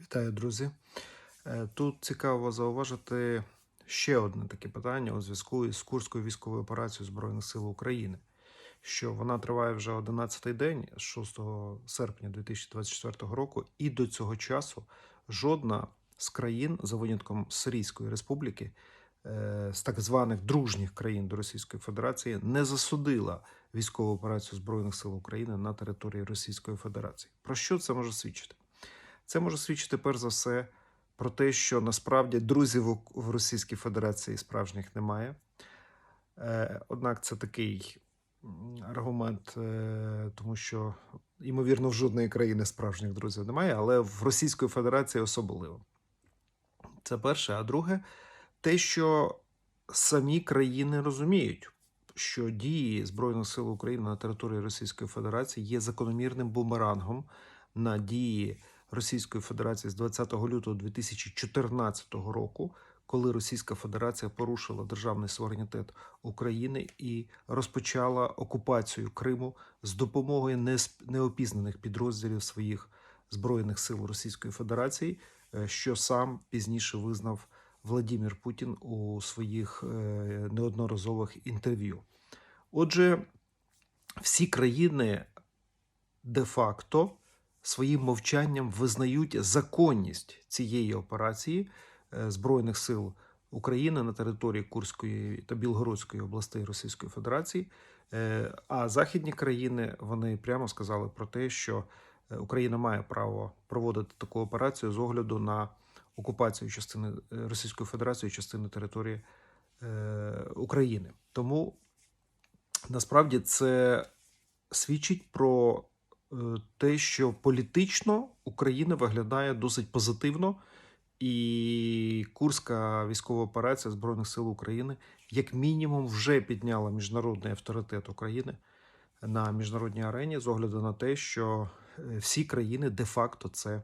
Вітаю, друзі. Е, Тут цікаво зауважити ще одне таке питання у зв'язку із Курською військовою операцією Збройних сил України, що вона триває вже 11-й день з 6 серпня 2024 року, і до цього часу жодна з країн, за винятком Сирійської республіки, е, з так званих дружніх країн до Російської Федерації, не засудила військову операцію Збройних сил України на території Російської Федерації. Про що це може свідчити? Це може свідчити перш за все про те, що насправді друзів в Російській Федерації справжніх немає. Е, Однак це такий аргумент, е, тому що, ймовірно, в жодної країни справжніх друзів немає, але в Російської Федерації особливо. Це перше. А друге, те, що самі країни розуміють, що дії Збройних сил України на території Російської Федерації є закономірним бумерангом на дії Російської Федерації з 20 лютого 2014 року, коли Російська Федерація порушила державний суверенітет України і розпочала окупацію Криму з допомогою неопізнаних підрозділів своїх збройних сил Російської Федерації, е, що сам пізніше визнав Владимир Путін у своїх е, неодноразових інтерв'ю. Отже, всі країни де-факто своїм мовчанням визнають законність цієї операції е, Збройних сил України на території Курської та Білгородської областей Російської Федерації. Е, А західні країни вони прямо сказали про те, що е, Україна має право проводити таку операцію з огляду на окупацію частини Російської Федерації частини території України. Тому насправді це свідчить про те, що політично Україна виглядає досить позитивно, і Курська військова операція Збройних сил України як мінімум вже підняла міжнародний авторитет України на міжнародній арені з огляду на те, що е, всі країни де-факто це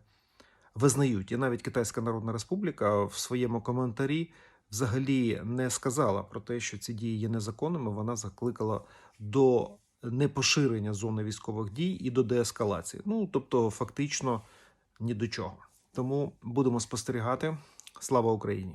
визнають. І навіть Китайська Народна Республіка в своєму коментарі взагалі не сказала про те, що ці дії є незаконними. Вона закликала до непоширення зони військових дій і до деескалації. Ну тобто, фактично ні до чого. Тому будемо спостерігати. Слава Україні!